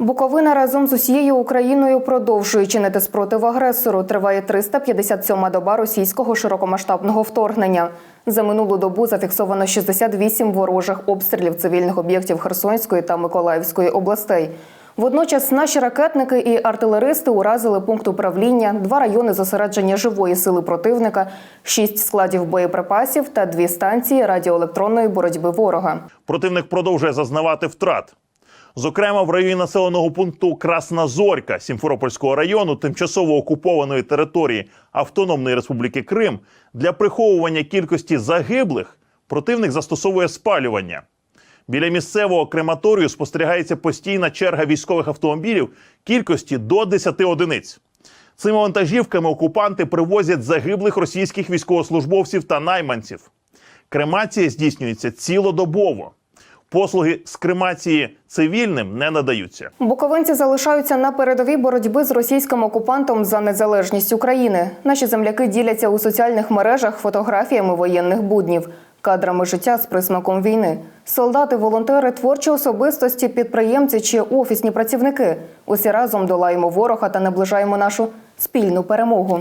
Буковина разом з усією Україною продовжує чинити спротив агресору. Триває 357-ма доба російського широкомасштабного вторгнення. За минулу добу зафіксовано 68 ворожих обстрілів цивільних об'єктів Херсонської та Миколаївської областей. Водночас наші ракетники і артилеристи уразили пункт управління, два райони зосередження живої сили противника, шість складів боєприпасів та дві станції радіоелектронної боротьби ворога. Противник продовжує зазнавати втрат. Зокрема, в районі населеного пункту Красна Зорька Сімферопольського району, тимчасово окупованої території Автономної Республіки Крим, для приховування кількості загиблих противник застосовує спалювання. Біля місцевого крематорію спостерігається постійна черга військових автомобілів кількості до 10 одиниць. Цими вантажівками окупанти привозять загиблих російських військовослужбовців та найманців. Кремація здійснюється цілодобово. Послуги з кремації цивільним не надаються. Буковинці залишаються на передовій боротьби з російським окупантом за незалежність України. Наші земляки діляться у соціальних мережах фотографіями воєнних буднів, кадрами життя з присмаком війни. Солдати, волонтери, творчі особистості, підприємці чи офісні працівники. Усі разом долаємо ворога та наближаємо нашу спільну перемогу.